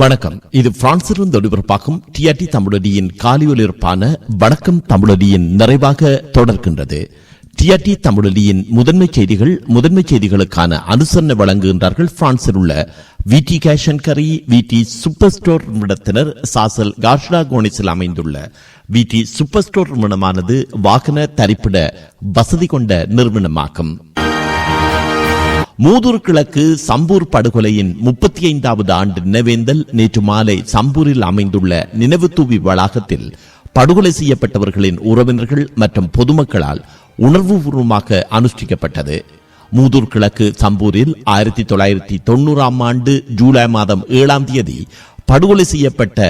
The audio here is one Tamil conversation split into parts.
வணக்கம். இது பிரான்சிலிருந்து ஒளிபரப்பாகும் டிஆர்டி தமிழடியின் காலியொலிருப்பான வணக்கம் தமிழடியின் நிறைவாக தொடர்கின்றது. டிஆர்டி தமிழடியின் முதன்மை செய்திகள் முதன்மை செய்திகளுக்கான அனுசரணை வழங்குகின்றார்கள் பிரான்சில் உள்ள விடி கேஷன் கரி விடி சூப்பர் ஸ்டோர் நிறுவனத்தினர் சாசல் காஷ்லா கோனிஸில் அமைந்துள்ள விடி சூப்பர் ஸ்டோர் நிறுவனமானது வாகன தரிப்பிட வசதி கொண்ட நிறுவனமாகும். மூதூர் கிழக்கு சம்பூர் படுகொலையின் முப்பத்தி ஐந்தாவது ஆண்டு நினைவேந்தல் நேற்று மாலை சம்பூரில் அமைந்துள்ள நினைவு தூவி வளாகத்தில் படுகொலை செய்யப்பட்டவர்களின் உறவினர்கள் மற்றும் பொதுமக்களால் உணர்வுபூர்வமாக அனுஷ்டிக்கப்பட்டது. மூதூர் கிழக்கு சம்பூரில் ஆயிரத்தி தொள்ளாயிரத்தி தொண்ணூறாம் ஆண்டு ஜூலை மாதம் ஏழாம் தேதி படுகொலை செய்யப்பட்ட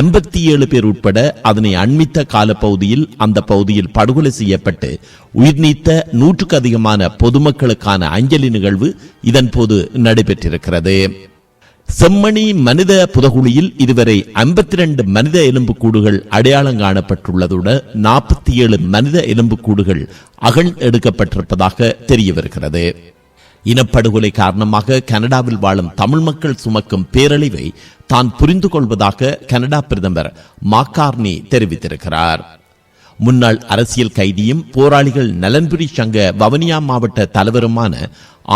ஐம்பத்தி ஏழு பேர் உட்பட அதனை அண்மித்த காலப்பகுதியில் அந்த பகுதியில் படுகொலை செய்யப்பட்டு உயிர் நீத்த நூற்றுக்கு அதிகமான பொதுமக்களுக்கான அஞ்சலி நிகழ்வு இதன் போது நடைபெற்றிருக்கிறது. செம்மணி மனித புதகுழியில் இதுவரை ஐம்பத்தி ரெண்டு மனித எலும்புக்கூடுகள் அடையாளம் காணப்பட்டுள்ளதுடன் நாற்பத்தி ஏழு மனித எலும்புக்கூடுகள் அகழ் எடுக்கப்பட்டிருப்பதாக தெரிய வருகிறது இனப்படுகொலை காரணமாக கனடாவில் வாழும் தமிழ் மக்கள் சுமக்கும் பேரழிவை தான் புரிந்து கொள்வதாக கனடா பிரதமர் மாக்கார்னி தெரிவித்திருக்கிறார். முன்னாள் அரசியல் கைதியும் போராளிகள் நலன்புரி சங்க வவனியா மாவட்ட தலைவருமான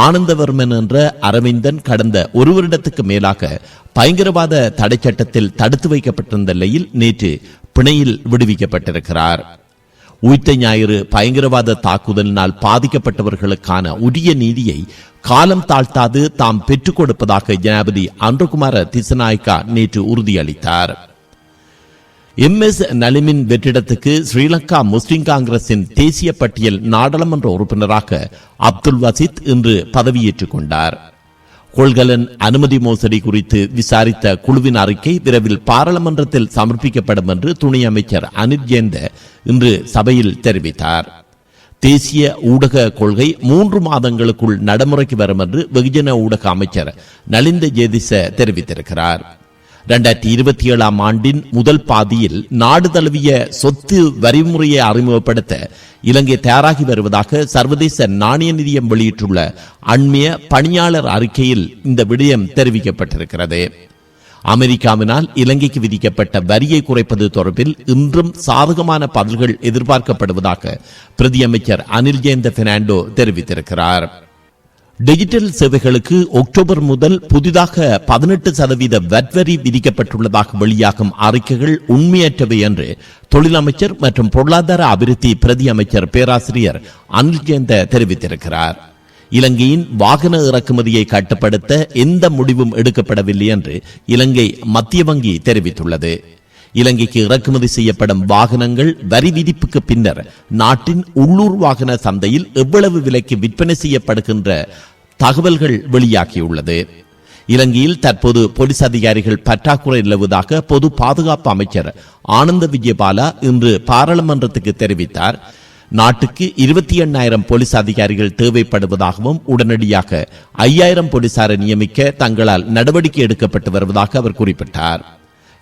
ஆனந்தவர்மன் என்ற அரவிந்தன் கடந்த ஒரு வருடத்துக்கு மேலாக பயங்கரவாத தடை சட்டத்தில் தடுத்து வைக்கப்பட்டிருந்த நிலையில் நேற்று பிணையில் விடுவிக்கப்பட்டிருக்கிறார். உயிர்த்த ஞாயிறு பயங்கரவாத தாக்குதலினால் பாதிக்கப்பட்டவர்களுக்கான உரிய நீதியை காலம் தாழ்த்தாது தாம் பெற்றுக் கொடுப்பதாக ஜனாபதி அன்றகுமார திசநாயக்கா நேற்று உறுதியளித்தார். எம் எஸ் நலிமின் வெற்றிடத்துக்கு ஸ்ரீலங்கா முஸ்லிம் காங்கிரசின் தேசிய பட்டியல் நாடாளுமன்ற உறுப்பினராக அப்துல் வசித் இன்று பதவியேற்றுக் கொண்டார். கொள்கலன் அனுமதி மோசடி குறித்து விசாரித்த குழுவின் அறிக்கை விரைவில் பாராளுமன்றத்தில் சமர்ப்பிக்கப்படும் என்று துணை அமைச்சர் அனித் ஜேந்த இன்று சபையில் தெரிவித்தார். தேசிய ஊடக கொள்கை மூன்று மாதங்களுக்குள் நடைமுறைக்கு வரும் என்று வெகுஜன ஊடக அமைச்சர் நலிந்த ஜேதிச தெரிவித்திருக்கிறார். இரண்டாயிரத்தி இருபத்தி ஏழாம் ஆண்டின் முதல் பாதியில் நாடு தழுவிய சொத்து வரிமுறையை அறிமுகப்படுத்த இலங்கை தயாராகி வருவதாக சர்வதேச நாணய நிதியம் வெளியிட்டுள்ள அண்மைய பணியாளர் அறிக்கையில் இந்த விடயம் தெரிவிக்கப்பட்டிருக்கிறது. அமெரிக்காவினால் இலங்கைக்கு விதிக்கப்பட்ட வரியை குறைப்பது தொடர்பில் இன்றும் சாதகமான பதில்கள் எதிர்பார்க்கப்படுவதாக பிரதியமைச்சர் அனில் ஜெயந்த பெர்னாண்டோ தெரிவித்திருக்கிறார். டிஜிட்டல் சேவைகளுக்கு அக்டோபர் முதல் புதிதாக பதினெட்டு சதவீத வட்வரி விதிக்கப்பட்டுள்ளதாக வெளியாகும் அறிக்கைகள் உண்மையற்றவை என்று தொழிலமைச்சர் மற்றும் பொருளாதார அபிவிருத்தி பிரதி அமைச்சர் பேராசிரியர் அனில் ஜெயந்த தெரிவித்திருக்கிறார். இலங்கையின் வாகன இறக்குமதியை கட்டுப்படுத்த எந்த முடிவும் எடுக்கப்படவில்லை என்று இலங்கை மத்திய வங்கி தெரிவித்துள்ளது. இலங்கைக்கு இறக்குமதி செய்யப்படும் வாகனங்கள் வரி விதிப்புக்கு பின்னர் நாட்டின் உள்ளூர் வாகன சந்தையில் எவ்வளவு விலைக்கு விற்பனை செய்யப்படுகின்ற தகவல்கள் வெளியாகியுள்ளது. இலங்கையில் தற்போது போலீஸ் அதிகாரிகள் பற்றாக்குறை நிலவுவதாக பொது பாதுகாப்பு அமைச்சர் ஆனந்த விஜயபாலா இன்று பாராளுமன்றத்துக்கு தெரிவித்தார். நாட்டுக்கு இருபத்தி எண்ணாயிரம் போலீஸ் அதிகாரிகள் தேவைப்படுவதாகவும் உடனடியாக ஐயாயிரம் போலீசாரை நியமிக்க தங்களால் நடவடிக்கை எடுக்கப்பட்டு வருவதாக அவர் குறிப்பிட்டார்.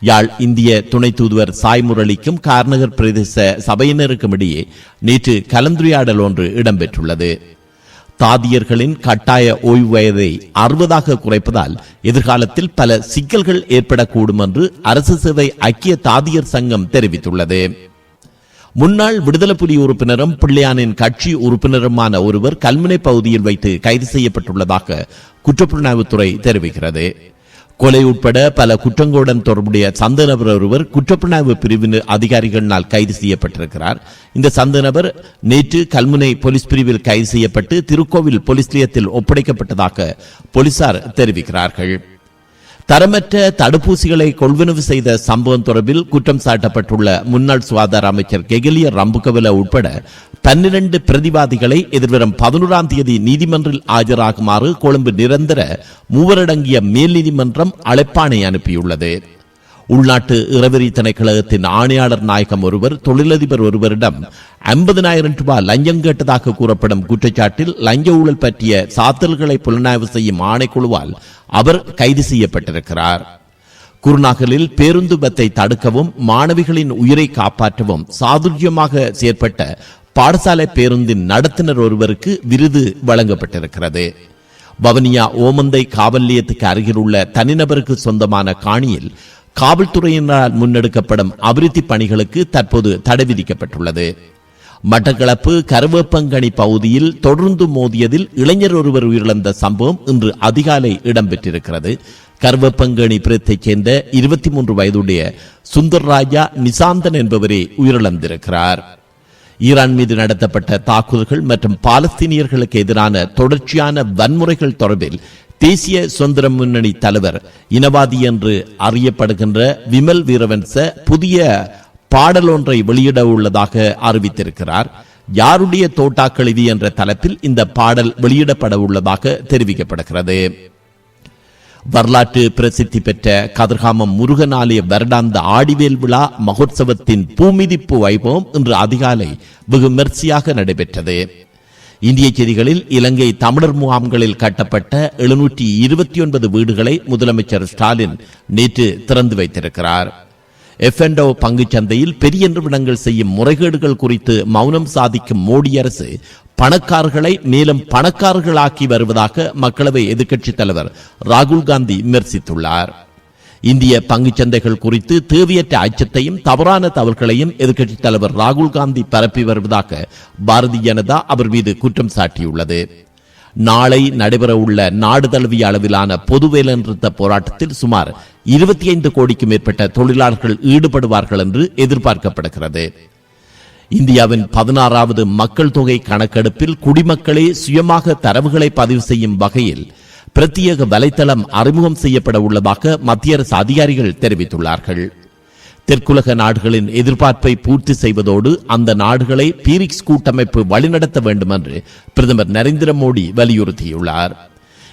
யாழ் இந்திய துணை தூதுவர் சாய் முரளிக்கும் கார்நகர் பிரதேச சபையினருக்கும் இடையே நேற்று கலந்துரையாடல் ஒன்று இடம்பெற்றுள்ளது. தாதியர்களின் கட்டாய ஓய்வு வயதை அறுபதாக குறைப்பதால் எதிர்காலத்தில் பல சிக்கல்கள் ஏற்படக்கூடும் என்று அரசு சேவை ஐக்கிய தாதியர் சங்கம் தெரிவித்துள்ளது. முன்னாள் விடுதலை புலி உறுப்பினரும் பிள்ளையானின் கட்சி உறுப்பினருமான ஒருவர் கல்முனை பகுதியில் வைத்து கைது செய்யப்பட்டுள்ளதாக குற்றப்புலனாய்வுத்துறை தெரிவிக்கிறது. கொலை உட்பட பல குற்றங்களுடன் தொடர்புடைய சந்த நபர் ஒருவர் குற்றப்புலனாய்வு பிரிவின் அதிகாரிகளினால் கைது செய்யப்பட்டிருக்கிறார். இந்த சந்த நபர் நேற்று கல்முனை போலீஸ் பிரிவில் கைது செய்யப்பட்டு திருக்கோவில் போலீஸ் நிலையத்தில் ஒப்படைக்கப்பட்டதாக போலீசார் தெரிவிக்கிறார்கள். தரமற்ற தடுப்பூசிகளை கொள்வனவு செய்த சம்பவம் தொடர்பில் குற்றம் சாட்டப்பட்டுள்ள முன்னாள் சுகாதார அமைச்சர் கெகிலிய ரம்புகவல உட்பட பன்னிரண்டு பிரதிவாதிகளை எதிர்வரும் பதினோராம் தேதி நீதிமன்றில் ஆஜராகுமாறு கொழும்பு நிரந்தர மூவரடங்கிய மேல் நீதிமன்றம் அழைப்பாணை அனுப்பியுள்ளது. உள்நாட்டு இறவெறி திணைக்களகத்தின் ஆணையாளர் நாயகம் ஒருவர் தொழிலதிபர் ஒருவரிடம் ஐம்பதனாயிரம் ரூபாய் லஞ்சம் கேட்டதாக கூறப்படும் குற்றச்சாட்டில் லஞ்ச ஊழல் பற்றிய சாத்தல்களை புலனாய்வு செய்யும் ஆணைக்குழுவால் அவர் கைது செய்யப்பட்டிருக்கிறார். குருநாகலில் பேருந்து பத்தை தடுக்கவும் மாணவிகளின் உயிரை காப்பாற்றவும் சாதுரியமாக செயற்பட்ட பாடசாலை பேருந்தின் நடத்துனர் ஒருவருக்கு விருது வழங்கப்பட்டிருக்கிறது. வவனியா ஓமந்தை காவல் நிலையத்துக்கு அருகில் உள்ள தனிநபருக்கு சொந்தமான காணியில் காவல்துறையினரால் முன்னெடுக்கப்படும் அபிவிருத்தி பணிகளுக்கு தற்போது தடை விதிக்கப்பட்டுள்ளது. மட்டக்களப்பு கருவேப்பங்கனி பகுதியில் தொடர்ந்து மோதியதில் இளைஞர் ஒருவர் உயிரிழந்த சம்பவம் இன்று அதிகாலை இடம்பெற்றிருக்கிறது. கருவேப்பங்கனி பிரத்தைச் சேர்ந்த இருபத்தி மூன்று வயதுடைய சுந்தர்ராஜா நிசாந்தன் என்பவரே உயிரிழந்திருக்கிறார். ஈரான் மீது நடத்தப்பட்ட தாக்குதல்கள் மற்றும் பாலஸ்தீனியர்களுக்கு எதிரான தொடர்ச்சியான வன்முறைகள் தொடர்பில் தேசிய சுதந்திர முன்னணி தலைவர் இனவாதி என்று அறியப்படுகின்ற விமல் வீரவன்ச புதிய பாடல் ஒன்றை வெளியிட உள்ளதாக அறிவித்திருக்கிறார். யாருடைய தோட்டாக்கள் இது என்ற தலைப்பில் இந்த பாடல் வெளியிடப்பட உள்ளதாக தெரிவிக்கப்படுகிறது. வரலாற்று பிரசித்தி பெற்ற கதிர்காமம் முருகன் ஆலய வருடாந்த ஆடிவேல் விழா மகோத்சவத்தின் பூமிதிப்பு வைபவம் இன்று அதிகாலை வெகு விமர்சையாக நடைபெற்றது. இந்திய செய்திகளில் இலங்கை தமிழர் முகாம்களில் கட்டப்பட்ட எழுநூற்றி இருபத்தி ஒன்பது வீடுகளை முதலமைச்சர் ஸ்டாலின் நேற்று திறந்து வைத்திருக்கிறார். எஃப்என்டோ பங்குச்சந்தையில் பெரிய நிறுவனங்கள் செய்யும் முறைகேடுகள் குறித்து மௌனம் சாதிக்கும் மோடி அரசு பணக்காரர்களை மேலும் பணக்காரர்களாக்கி வருவதாக மக்களவை எதிர்க்கட்சித் தலைவர் ராகுல் காந்தி விமர்சித்துள்ளார். இந்திய பங்குச்சந்தைகள் குறித்து தேவையற்ற அச்சத்தையும் தவறான தவறுகளையும் எதிர்க்கட்சித் தலைவர் ராகுல் காந்தி பரப்பி வருவதாக பாரதிய ஜனதா அவர் மீது குற்றம் சாட்டியுள்ளது. நாளை நடைபெறவுள்ள நாடு தழுவிய அளவிலான பொது வேலைநிறுத்த போராட்டத்தில் சுமார் இருபத்தி ஐந்து கோடிக்கும் மேற்பட்ட தொழிலாளர்கள் ஈடுபடுவார்கள் என்று எதிர்பார்க்கப்படுகிறது. இந்தியாவின் பதினாறாவது மக்கள் தொகை கணக்கெடுப்பில் குடிமக்களே சுயமாக தரவுகளை பதிவு செய்யும் வகையில் பிரத்யேக வலைத்தளம் அறிமுகம் செய்யப்பட உள்ளதாக மத்திய அரசு அதிகாரிகள் தெரிவித்துள்ளார்கள். தெற்குலக நாடுகளின் எதிர்பார்ப்பை பூர்த்தி செய்வதோடு அந்த நாடுகளை பீரிக்ஸ் கூட்டமைப்பு வழிநடத்த வேண்டும் என்று பிரதமர் நரேந்திர மோடி வலியுறுத்தியுள்ளார்.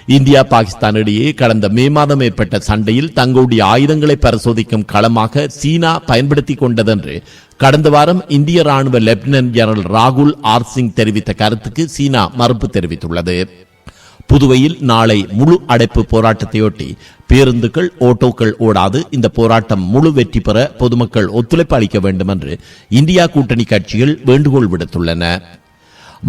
இந்தியா பாகிஸ்தான் இடையே கடந்த மே மாதம் ஏற்பட்ட சண்டையில் தங்களுடைய ஆயுதங்களை பரிசோதிக்கும் களமாக சீனா பயன்படுத்திக் கொண்டதென்று கடந்த வாரம் இந்திய ராணுவ லெப்டினன்ட் ஜெனரல் ராகுல் ஆர் சிங் தெரிவித்த கருத்துக்கு சீனா மறுப்பு தெரிவித்துள்ளது. புதுவையில் நாளை முழு அடைப்பு போராட்டத்தையொட்டி பேருந்துகள் ஓட்டோக்கள் ஓடாது. இந்த போராட்டம் முழு வெற்றி பெற பொதுமக்கள் ஒத்துழைப்பு அளிக்க வேண்டும் என்று இந்தியா கூட்டணி கட்சிகள் வேண்டுகோள் விடுத்துள்ளன.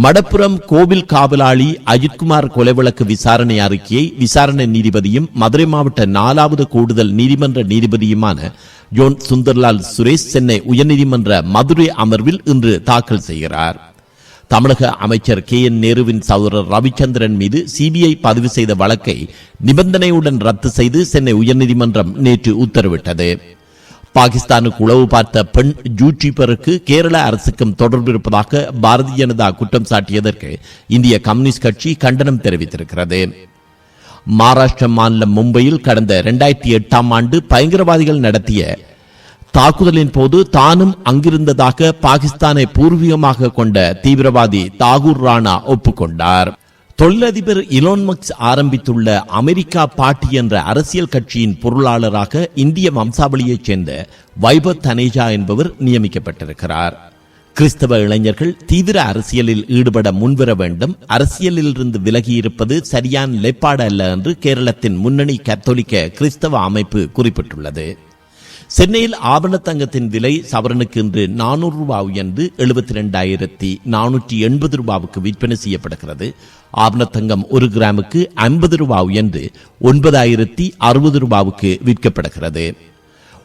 மடப்புரம் கோவில் காவலாளி அஜித்குமார் கொலை வழக்கு விசாரணை அறிக்கையை விசாரணை நீதிபதியும் மதுரை மாவட்ட நாலாவது கூடுதல் நீதிமன்ற நீதிபதியுமான ஜோன் சுந்தர்லால் சுரேஷ் சென்னை உயர்நீதிமன்ற மதுரை அமர்வில் இன்று தாக்கல் செய்கிறார். தமிழக அமைச்சர் கே என் நேருவின் சகோதரர் ரவிச்சந்திரன் மீது சிபிஐ பதிவு செய்த வழக்கை நிபந்தனையுடன் ரத்து செய்து சென்னை உயர்நீதிமன்றம் நேற்று உத்தரவிட்டது. பாகிஸ்தானுக்கு உளவு பார்த்த பெண் ஜூட்டிபருக்கு கேரள அரசுக்கும் தொடர்பு இருப்பதாக பாரதிய ஜனதா குற்றம் சாட்டியதற்கு இந்திய கம்யூனிஸ்ட் கட்சி கண்டனம் தெரிவித்திருக்கிறது. மகாராஷ்டிர மாநிலம் மும்பையில் கடந்த இரண்டாயிரத்தி எட்டாம் ஆண்டு பயங்கரவாதிகள் நடத்திய தாக்குதலின் போது தானும் அங்கிருந்ததாக பாகிஸ்தானை பூர்வீகமாக கொண்ட தீவிரவாதி தாகூர் ராணா ஒப்புக்கொண்டார். தொழிலதிபர் இலோன்மக்ஸ் ஆரம்பித்துள்ள அமெரிக்கா பாட்டி என்ற அரசியல் கட்சியின் பொருளாளராக இந்திய வம்சாவளியைச் சேர்ந்த வைபத் தனேஜா என்பவர் நியமிக்கப்பட்டிருக்கிறார். கிறிஸ்தவ இளைஞர்கள் தீவிர அரசியலில் ஈடுபட முன்வர வேண்டும். அரசியலில் இருந்து விலகி இருப்பது சரியான நிலைப்பாடு அல்ல என்று கேரளத்தின் முன்னணி கத்தோலிக்க கிறிஸ்தவ அமைப்பு குறிப்பிட்டுள்ளது. சென்னையில் ஆபண தங்கத்தின் விலை சவரனுக்கு இன்று நானூறு ரூபாய் உயர்ந்து எழுபத்தி ரெண்டாயிரத்தி நானூற்றி எண்பது ரூபாவுக்கு விற்பனை செய்யப்படுகிறது. ஆபண தங்கம் ஒரு கிராமுக்கு ஐம்பது ரூபாய் உயர்ந்து ஒன்பதாயிரத்தி அறுபது ரூபாவுக்கு விற்கப்படுகிறது.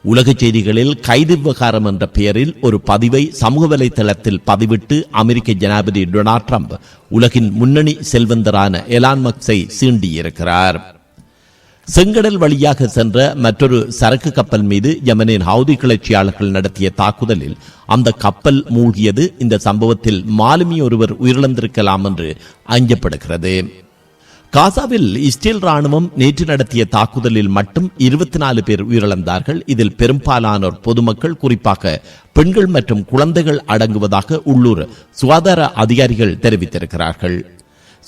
உலக செய்திகளில் கைது விவகாரம் என்ற பெயரில் ஒரு பதிவை சமூக வலைதளத்தில் பதிவிட்டு அமெரிக்க ஜனாதிபதி டொனால்ட் ட்ரம்ப் உலகின் முன்னணி செல்வந்தரான எலான் மக்ஸை சீண்டியிருக்கிறார். செங்கடல் வழியாக சென்ற மற்றொரு சரக்கு கப்பல் மீது யமனின் ஹவுதி கிளர்ச்சியாளர்கள் நடத்திய தாக்குதலில் அந்த கப்பல் மூழ்கியது. இந்த சம்பவத்தில் மாலுமி ஒருவர் உயிரிழந்திருக்கலாம் என்று அஞ்சப்படுகிறது காசாவில் இஸ்ரேல் ராணுவம் நேற்று நடத்திய தாக்குதலில் மட்டும் இருபத்தி நாலு பேர் உயிரிழந்தார்கள். இதில் பெரும்பாலானோர் பொதுமக்கள் குறிப்பாக பெண்கள் மற்றும் குழந்தைகள் அடங்குவதாக உள்ளூர் சுகாதார அதிகாரிகள் தெரிவித்திருக்கிறார்கள்.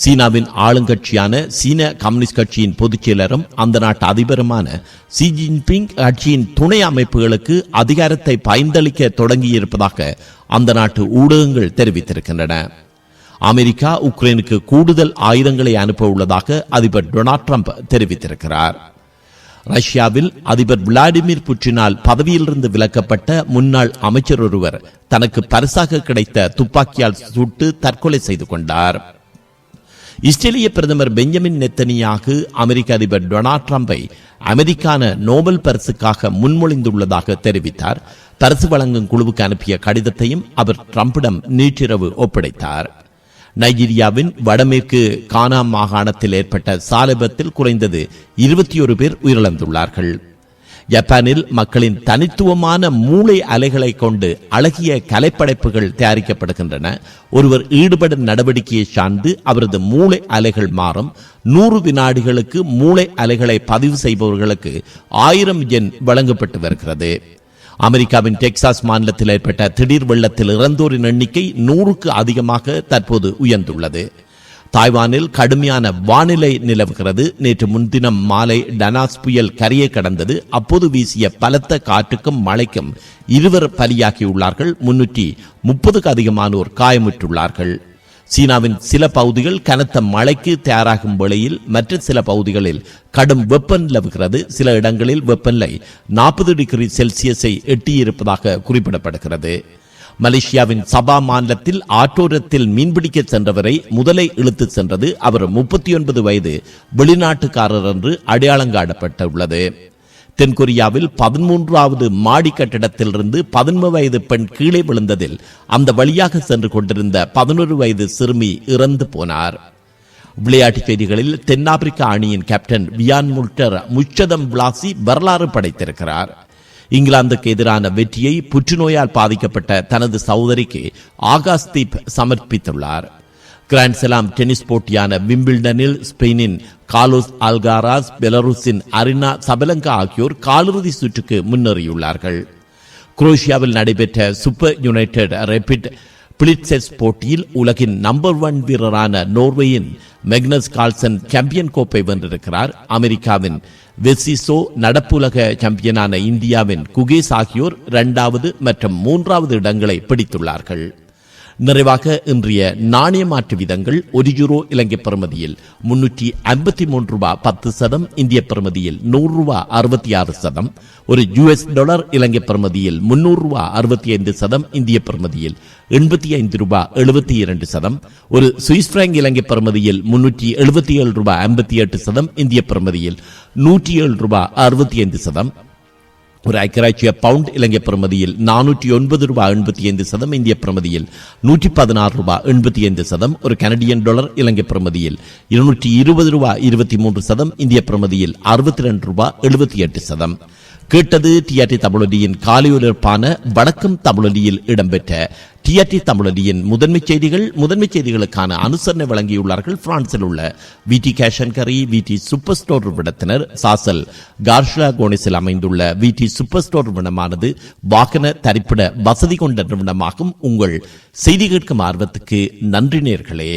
சீனாவின் ஆளுங்கட்சியான சீன கம்யூனிஸ்ட் கட்சியின் பொதுச் செயலரும் அந்த நாட்டு அதிபருமான ஷி ஜின்பிங் கட்சியின் துணை அமைப்புகளுக்கு அதிகாரத்தை பயந்தளிக்க தொடங்கியிருப்பதாக அந்த நாட்டு ஊடகங்கள் தெரிவித்திருக்கின்றன. அமெரிக்கா உக்ரைனுக்கு கூடுதல் ஆயுதங்களை அனுப்ப உள்ளதாக அதிபர் டொனால்ட் ட்ரம்ப் தெரிவித்திருக்கிறார். ரஷ்யாவில் அதிபர் விளாடிமிர் புட்டினால் பதவியிலிருந்து விலக்கப்பட்ட முன்னாள் அமைச்சர் ஒருவர் தனக்கு பரிசாக கிடைத்த துப்பாக்கியால் சுட்டு தற்கொலை செய்து கொண்டார். இஸ்ரேலிய பிரதமர் பெஞ்சமின் நெத்தனியாகு அமெரிக்க அதிபர் டொனால்ட் ட்ரம்பை அமைதிக்கான நோபல் பரிசுக்காக முன்மொழிந்துள்ளதாக தெரிவித்தார். பரிசு வழங்கும் குழுவுக்கு அனுப்பிய கடிதத்தையும் அவர் ட்ரம்பிடம் நேற்றிரவு ஒப்படைத்தார். நைஜீரியாவின் வடமேற்கு கானா மாகாணத்தில் ஏற்பட்ட சாலை குறைந்தது இருபத்தி ஒரு பேர் உயிரிழந்துள்ளார்கள். ஜப்பானில் மக்களின் தனித்துவமான மூளை அலைகளை கொண்டு அழகிய கலைப்படைப்புகள் தயாரிக்கப்படுகின்றன. ஒருவர் ஈடுபடும் நடவடிக்கையை சார்ந்து அவரது மூளை அலைகள் மாறும். நூறு வினாடிகளுக்கு மூளை அலைகளை பதிவு செய்பவர்களுக்கு ஆயிரம் எண் வழங்கப்பட்டு வருகிறது. அமெரிக்காவின் டெக்சாஸ் மாநிலத்தில் ஏற்பட்ட திடீர் வெள்ளத்தில் இறந்தோரின் எண்ணிக்கை நூறுக்கு அதிகமாக தற்போது உயர்ந்துள்ளது. தாய்வானில் கடுமையான வானிலை நிலவுகிறது. நேற்று முன்தினம் மாலை டனாஸ் புயல் கரையை கடந்தது. அப்போது வீசிய பலத்த காற்றுக்கும் மழைக்கும் இருவர் பலியாகியுள்ளார்கள். முன்னூற்றி முப்பதுக்கு அதிகமானோர் காயமுற்றுள்ளார்கள். சீனாவின் சில பகுதிகள் கனத்த மழைக்கு தயாராகும் வேளையில் மற்ற சில பகுதிகளில் கடும் வெப்பம் நிலவுகிறது. சில இடங்களில் வெப்பநிலை நாற்பது டிகிரி செல்சியஸை எட்டியிருப்பதாக குறிப்பிடப்படுகிறது. மலேசியாவின் சபா மாநிலத்தில் ஆட்டோரத்தில் மீன்பிடிக்க சென்றவரை முதலை இழுத்து சென்றது. அவர் முப்பத்தி ஒன்பது வயது வெளிநாட்டுக்காரர் என்று அடையாளங்காடப்பட்டுள்ளது தென்கொரியாவில் பதிமூன்றாவது மாடி கட்டிடத்திலிருந்து பதினொன்று வயது பெண் கீழே விழுந்ததில் அந்த வழியாக சென்று கொண்டிருந்த பதினொரு வயது சிறுமி இறந்து போனார். விளையாட்டுச் செய்திகளில் தென்னாப்பிரிக்க அணியின் கேப்டன் வியான் முல்டர் முச்சதம் விளாசி வரலாறு படைத்திருக்கிறார். இங்கிலாந்துக்கு எதிரான வெற்றியை புற்றுநோயால் பாதிக்கப்பட்ட தனது சகோதரிக்கு ஆகாஸ்தீப் சமர்ப்பித்துள்ளார். கிராண்ட்ஸ்லாம் டென்னிஸ் போட்டியான விம்பிள்டனில் ஸ்பெயினின் காலோஸ் அல்காராஸ் பெலருஸின் அரினா சபலங்கா ஆகியோர் காலிறுதி சுற்றுக்கு முன்னேறியுள்ளார்கள். குரோஷியாவில் நடைபெற்ற சூப்பர் யுனைடெட் ரெபிட் பிளிட்செஸ் போட்டியில் உலகின் நம்பர் ஒன் வீரரான நோர்வேயின் மெக்னஸ் கால்சன் சாம்பியன் கோப்பை வென்றிருக்கிறார். அமெரிக்காவின் வெசிசோ நடப்புலக சாம்பியனான இந்தியாவின் குகேஸ் ஆகியோர் இரண்டாவது மற்றும் மூன்றாவது இடங்களை பிடித்துள்ளார்கள். நிறைவாக இன்றைய நாணய மாற்று விதங்கள் ஒரு யூரோ இலங்கை பெறுமதியில் முன்னூற்றி ஐம்பத்தி மூன்று ரூபாய் பத்து சதம் இந்திய பெறுமதியில் நூறு ரூபாய் அறுபத்தி ஆறு சதம் ஒரு யுஎஸ் டாலர் இலங்கை பெறுமதியில் முன்னூறு ரூபாய் அறுபத்தி ஐந்து சதம் இந்திய பெறுமதியில் எண்பத்தி ஐந்து ரூபாய் எழுபத்தி இரண்டு சதம் ஒரு சுவிஸ் பிராங்க் இலங்கை பெறுமதியில் முன்னூற்றி எழுபத்தி ஏழு ரூபாய் ஐம்பத்தி எட்டு சதம் இந்திய பெறுமதியில் நூற்றி ஏழு ரூபாய் அறுபத்தி ஐந்து சதம் ஒரு ஐக்கியராட்சிய பவுண்ட் இலங்கை பிரமதியில் நானூற்றி ஒன்பது ரூபாய் எண்பத்தி ஐந்து சதம் இந்திய பிரமதியில் நூற்றி பதினாறு ரூபாய் எண்பத்தி ஐந்து சதம் ஒரு கனடியன் டாலர் இலங்கை பிரமதியில் இருநூற்றி இருபது ரூபாய் இருபத்தி மூன்று சதம் இந்திய பிரமதியில் அறுபத்தி கேட்டது டிஆர்டி தமிழொலியின் காலையொலிப்பான வணக்கம் தமிழொலியில் இடம்பெற்ற டிஆர்டி தமிழொலியின் முதன்மை செய்திகள் முதன்மை செய்திகளுக்கான அனுசரணை வழங்கியுள்ளார்கள் பிரான்சில் உள்ள விடி கேஷன் கரி விடி சூப்பர் ஸ்டோர் நிறுவனத்தினர். சாசல் கார்ஷா கோனிஸில் அமைந்துள்ள விடி சூப்பர் ஸ்டோர் நிறுவனமானது வாகன தரிப்பிட வசதி கொண்ட நிறுவனமாகும். உங்கள் செய்தி கேட்கும் ஆர்வத்துக்கு நன்றி நேர்களே.